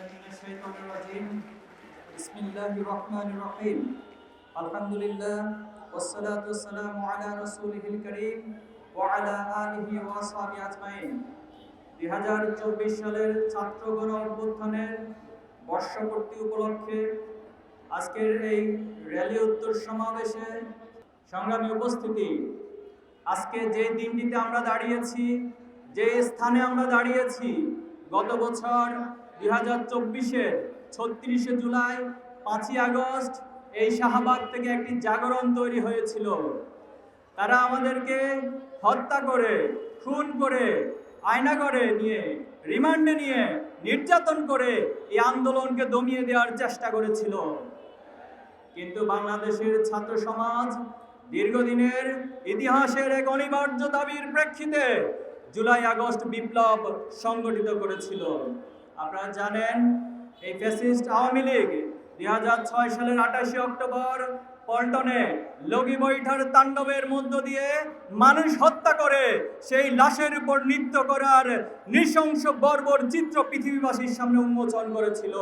من الشيطان الرجيم بسم الله الرحمن الرحيم الحمد لله والصلاة والسلام على رسوله الكريم وعلى آله وأصحابه أجمعين দুই হাজার চব্বিশ সালের ছাত্র গণ অভ্যুত্থানের বর্ষপূর্তি উপলক্ষে আজকের এই র্যালি উত্তর সমাবেশে সংগ্রামী উপস্থিতি আজকে যে দিনটিতে আমরা দাঁড়িয়েছি যে স্থানে আমরা দাঁড়িয়েছি গত বছর দুই হাজার চব্বিশের ছত্রিশে জুলাই, পাঁচই আগস্ট, এই শাহবাগ থেকে একটি জাগরণ তৈরি হয়েছিল। তারা আমাদেরকে হত্যা করে, খুন করে আয়না করে নিয়ে, রিমান্ডে নিয়ে, নির্যাতন করে এই আন্দোলনকে দমিয়ে দেওয়ার চেষ্টা করেছিল। কিন্তু বাংলাদেশের ছাত্র সমাজ দীর্ঘদিনের ইতিহাসের এক অনিবার্য দাবির প্রেক্ষিতে জুলাই আগস্ট বিপ্লব সংগঠিত করেছিল। আপনারা জানেন, এই ফ্যাসিস্ট আওয়ামী লীগ দুই হাজার ছয় সালের আঠাশে অক্টোবর পল্টনে লগি বৈঠার তাণ্ডবের মধ্য দিয়ে মানুষ হত্যা করে, সেই লাশের উপর নৃত্য করার নৃশংস বর্বর চিত্র পৃথিবীবাসীর সামনে উন্মোচন করেছিল।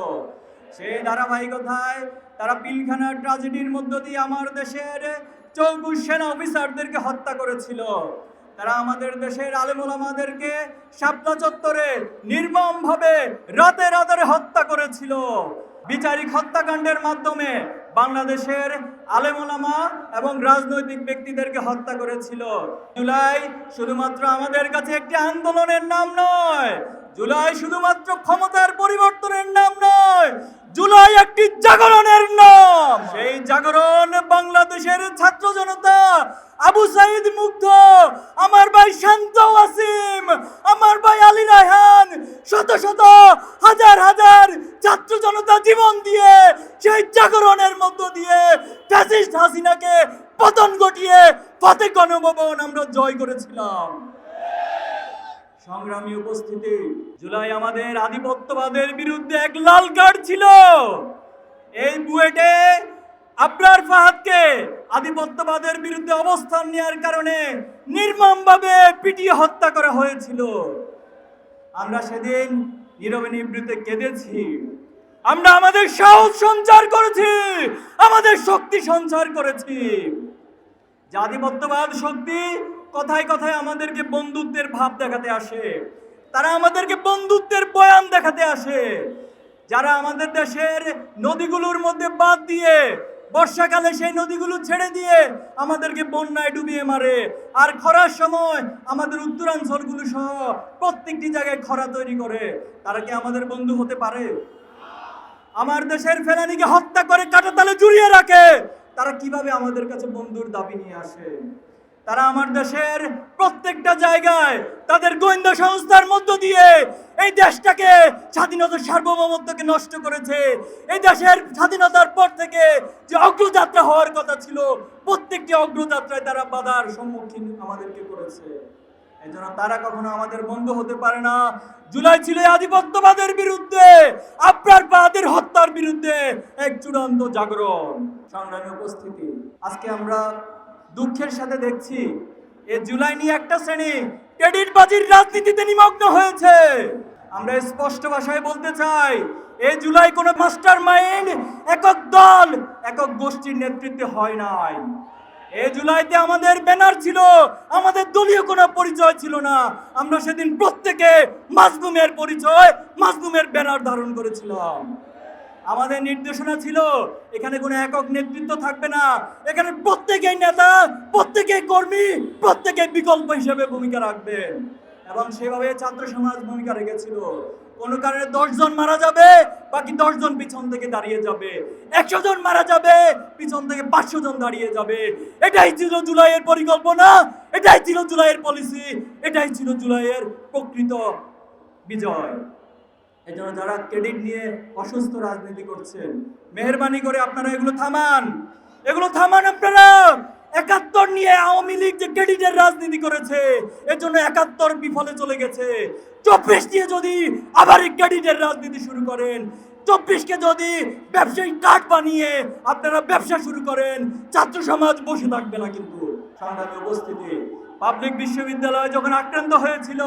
সেই ধারাবাহিকতায় তারা পিলখানার ট্রাজেডির মধ্য দিয়ে আমার দেশের চৌকুশ সেনা অফিসারদেরকে হত্যা করেছিল। তারা আমাদের দেশের আলেমুলামাদেরকে শাপলা চত্বরে নির্মমভাবে রাতে রাতে হত্যা করেছিল। বিচারিক হত্যাকাণ্ডের মাধ্যমে বাংলাদেশের আলেমুলামা এবং রাজনৈতিক ব্যক্তিদেরকে হত্যা করেছিল। জুলাই শুধুমাত্র আমাদের কাছে একটি আন্দোলনের নাম নয়, জুলাই শুধুমাত্র ক্ষমতার পরিবর্তনের নাম নয়, জুলাই একটি জাগরণের নাম। সেই জাগরণ বাংলাদেশের ছাত্র জনতা আবু সাইদ মুগ্ধ, আমার ভাই শান্ত ওয়াসিম, আমার ভাই আলী রায়হান, শত শত, হাজার হাজার ছাত্র জনতা জীবন দিয়ে, সেই জাগরণের মধ্য দিয়ে ফ্যাসিস্ট হাসিনাকে পতন ঘটিয়ে ফতে গণভবন আমরা জয় করেছিলাম। সংগ্রামী উপস্থিতি, জুলাই আমাদের আধিপত্যবাদের বিরুদ্ধে এক লাল কার্ড ছিল। এই বুয়েটে আবরার ফাহাদকে আধিপত্যবাদের বিরুদ্ধে অবস্থান নেওয়ার কারণে নির্মমভাবে পিটিয়ে হত্যা করা হয়েছিল। আমরা সেদিন নীরবে নিবৃত্তে কেঁদেছি। আমরা আমাদের সাহস সঞ্চার করেছি। আমাদের শক্তি সঞ্চার করেছি। জাতিবদ্ধবাদ শক্তি কথায় কথায় আমাদেরকে বন্ধুত্বের ভাব দেখাতে আসে, তারা আমাদেরকে বন্ধুত্বের বয়ান দেখাতে আসে। যারা আমাদের দেশের নদীগুলোর মধ্যে বাদ দিয়ে বর্ষাকালে সেই নদীগুলো ছেড়ে দিয়ে আমাদেরকে বন্যায় ডুবিয়ে মারে। আর খরার সময় আমাদের উত্তরাঞ্চলগুলো সহ প্রত্যেকটি জায়গায় খরা তৈরি করে। তারা কি আমাদের বন্ধু হতে পারে? আমার দেশের ফেলানিকে হত্যা করে কাটাতালে জুড়িয়ে রাখে। তারা কীভাবে আমাদের কাছে বন্ধুর দাবি নিয়ে আসে? তারা আমার দেশের প্রত্যেকটা জায়গায় তাদের গোয়েন্দা সংস্থার মধ্য দিয়ে এই দেশটাকে স্বাধীনতার সার্বভৌমত্বকে নষ্ট করেছে। এই দেশের স্বাধীনতার পর থেকে যে অগ্রযাত্রা হওয়ার কথা ছিল, প্রত্যেকটি অগ্রযাত্রায় তারা বাধার সম্মুখীন আমাদেরকে করেছে। এই জন্য তারা কখনো আমাদের বন্ধু হতে পারে না। জুলাই ছিল আধিপত্যবাদের বিরুদ্ধে আপনার বাদের হত্যার বিরুদ্ধে এক চূড়ান্ত জাগরণ। সংগ্রামী উপস্থিতি, আজকে আমরা দুঃখের সাথে দেখছি, এ জুলাই নিয়ে একটা শ্রেণি ক্রেডিট বাজির রাজনীতিতে নিমগ্ন হয়েছে। আমরা স্পষ্ট ভাষায় বলতে চাই এই জুলাই কোনো মাস্টার মাইন্ড একক দল, একক গোষ্ঠীর নেতৃত্বে হয় নাই। এই জুলাইতে আমাদের ব্যানার ছিল, আমাদের দলীয় কোনো পরিচয় ছিল না। আমরা সেদিন প্রত্যেকে মাজলুমের পরিচয় মাজলুমের ব্যানার ধারণ করেছিলাম। আমাদের নির্দেশনা ছিল, এখানে কোনো একক নেতৃত্ব থাকবে না। এখানে প্রত্যেকেই নেতা, প্রত্যেকেই কর্মী, প্রত্যেকেই বিকল্প হিসেবে ভূমিকা রাখবেন এবং সেভাবে ছাত্র সমাজ ভূমিকা রেখেছিল। কোনো কারণে দশজন মারা যাবে, বাকি দশজন পিছন থেকে দাঁড়িয়ে যাবে। একশো জন মারা যাবে, পিছন থেকে পাঁচশো জন দাঁড়িয়ে যাবে। এটাই ছিল জুলাইয়ের পরিকল্পনা, এটাই ছিল জুলাইয়ের পলিসি এটাই ছিল জুলাইয়ের প্রকৃত বিজয়। এই জন্য যারা ক্রেডিট নিয়ে অসুস্থ রাজনীতি করছেন, মেহরবানি করে আপনারা এগুলো থামান। এগুলো থামান আপনারা। একাত্তর নিয়ে আওয়ামী লীগ যে ক্রেডিটের রাজনীতি করেছে, এর জন্য একাত্তর বিফলে চলে গেছে। চব্বিশ নিয়ে যদি আবার এই ক্রেডিটের রাজনীতি শুরু করেন চব্বিশকে যদি ব্যবসায়ী কার্ড বানিয়ে আপনারা ব্যবসা শুরু করেন, ছাত্র সমাজ বসে থাকবে না কিন্তু। সংগ্রামী উপস্থিতি। পাবলিক বিশ্ববিদ্যালয় যখন আক্রান্ত হয়েছিল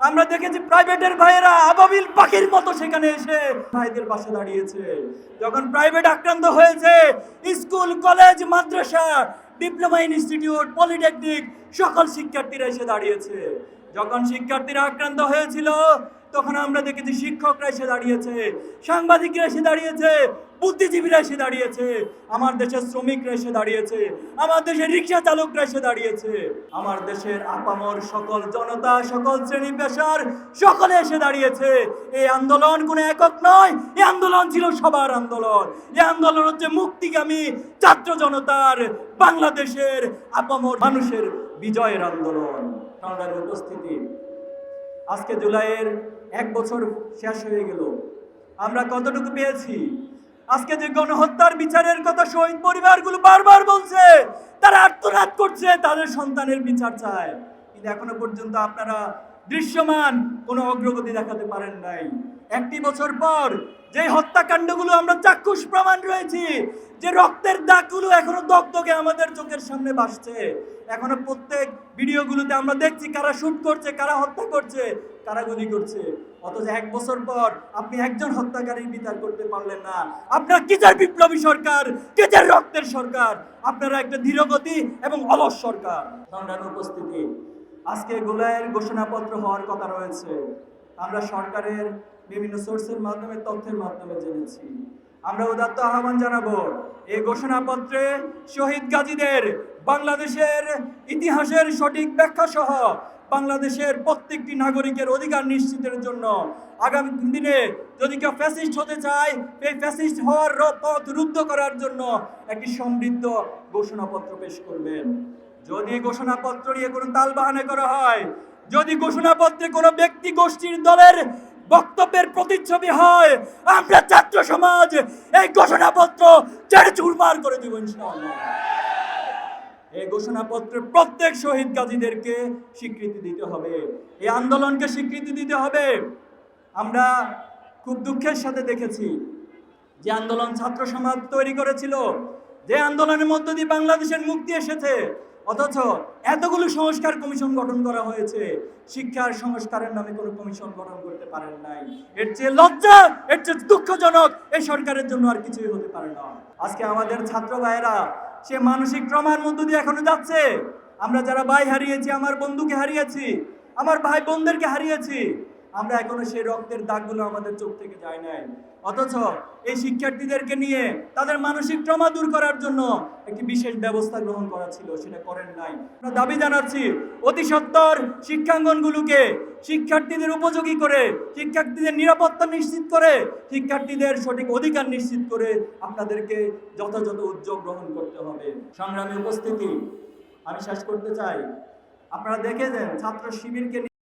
আমরা দেখেছি প্রাইভেটের ভাইয়েরা আবাবিল পাখির মতো সেখানে এসে ভাইদের পাশে দাঁড়িয়েছে। যখন প্রাইভেট আক্রান্ত হয়েছে, স্কুল, কলেজ, মাদ্রাসা, ডিপ্লোমা ইনস্টিটিউট, পলিটেকনিক, সকল শিক্ষার্থীরা এসে দাঁড়িয়েছে। যখন শিক্ষার্থীরা আক্রান্ত হয়েছিল, তখন আমরা দেখেছি শিক্ষকরা এসে দাঁড়িয়েছে, সাংবাদিকরা এসে দাঁড়িয়েছে বুদ্ধিজীবীরা এসে দাঁড়িয়েছে, আমার দেশের শ্রমিকরা এসে দাঁড়িয়েছে, আমার দেশের রিক্সা চালকরা এসে দাঁড়িয়েছে, আমার দেশের আপামর সকল জনতা, সকল শ্রেণি পেশার সকলে এসে দাঁড়িয়েছে। এই আন্দোলন কোনো একক নয়, এই আন্দোলন ছিল সবার আন্দোলন। এই আন্দোলন হচ্ছে মুক্তিগামী ছাত্র জনতার, বাংলাদেশের আপামর মানুষের বিজয়ের আন্দোলন। সংগ্রামী উপস্থিতি, আজকে জুলাইয়ের এক বছর শেষ হয়ে গেল। আমরা কতটুকু পেয়েছি? আজকে যে গণহত্যার বিচারের কথা শহীদ পরিবারগুলো বারবার বলছে, তারা আত্মনাদ করছে, তাদের সন্তানের বিচার চায়। কিন্তু এখনও পর্যন্ত আপনারা দৃশ্যমান কোনো অগ্রগতি দেখাতে পারেন নাই। একটি বছর পর যে হত্যাকাণ্ডগুলো আমরা চাক্ষুষ প্রমাণ রয়েছি, যে রক্তের দাগগুলো এখনও দগদগে আমাদের চোখের সামনে ভাসছে। এখনও প্রত্যেক ভিডিওগুলোতে আমরা দেখছি কারা শুট করছে, কারা হত্যা করছে, কারা গুলি করছে। অথচ এক বছর পর আপনি একজন হত্যাকারীর বিচার করতে পারলেন না। আপনার কিসের বিপ্লবী সরকার কিসের রক্তের সরকার, আপনারা একটা ধীরগতি এবং অলস সরকার। সংগ্রামী উপস্থিতি, আজকে গোলায়ের ঘোষণাপত্র হওয়ার কথা রয়েছে। আমরা সরকারের বিভিন্ন সোর্সের মাধ্যমে, তথ্যের মাধ্যমে জেনেছি। আমরা উদাত্ত আহ্বান জানাব এই ঘোষণাপত্রে শহীদ গাজীদের বাংলাদেশের ইতিহাসের সঠিক ব্যাখ্যা সহ বাংলাদেশের প্রত্যেকটি নাগরিকের অধিকার নিশ্চিতের জন্য আগামী দিনে যদি কেউ ফ্যাসিস্ট হতে চায় এই ফ্যাসিস্ট হওয়ার পথ রুদ্ধ করার জন্য একটি সমৃদ্ধ ঘোষণাপত্র পেশ করবেন। যদি ঘোষণাপত্র নিয়ে কোনো তালবাহানা করা হয়, যদি ঘোষণাপত্রে কোনো ব্যক্তি গোষ্ঠীর দলের বক্তব্যের প্রতিচ্ছবি হয়, আমরা ছাত্র সমাজ এই ঘোষণাপত্র ছেড়ে চুরমার করে দেব ইনশাআল্লাহ। এই ঘোষণাপত্রে প্রত্যেক শহীদ গাজীদেরকে স্বীকৃতি দিতে হবে। এই আন্দোলনকে স্বীকৃতি দিতে হবে। আমরা খুব দুঃখের সাথে দেখেছি যে আন্দোলন ছাত্র সমাজ তৈরি করেছিল, যে আন্দোলনের মধ্য দিয়ে বাংলাদেশের মুক্তি এসেছে, অথচ এতগুলো সংস্কার কমিশন গঠন করা হয়েছে, শিক্ষার সংস্কারের নামে কোনো কমিশন গঠন করতে পারেন নাই। এর চেয়ে লজ্জা, এর চেয়ে দুঃখজনক এই সরকারের জন্য আর কিছুই হতে পারে না। আজকে আমাদের ছাত্র ভাইয়েরা সে মানসিক ট্রমার মধ্য দিয়ে এখনও যাচ্ছে। আমরা যারা ভাই হারিয়েছি, আমার বন্ধুকে হারিয়েছি, আমার ভাই বোনদেরকে হারিয়েছি, আমরা এখনও সেই রক্তের দাগগুলো আমাদের চোখ থেকে যায় নাই। অথচ এই শিক্ষার্থীদেরকে নিয়ে তাদের মানসিক ট্রমা দূর করার জন্য একটি বিশেষ ব্যবস্থা গ্রহণ করা ছিল, সেটা করেন নাই। আমরা দাবি জানাচ্ছি, অতি সত্বর শিক্ষাঙ্গনগুলোকে শিক্ষার্থীদের উপযোগী করে, শিক্ষার্থীদের নিরাপত্তা নিশ্চিত করে, শিক্ষার্থীদের সঠিক অধিকার নিশ্চিত করে আপনাদেরকে যথাযথ উদ্যোগ গ্রহণ করতে হবে। সংগ্রামী উপস্থিতি, আমি শেষ করতে চাই। আপনারা দেখে দেখেছেন ছাত্র শিবিরকে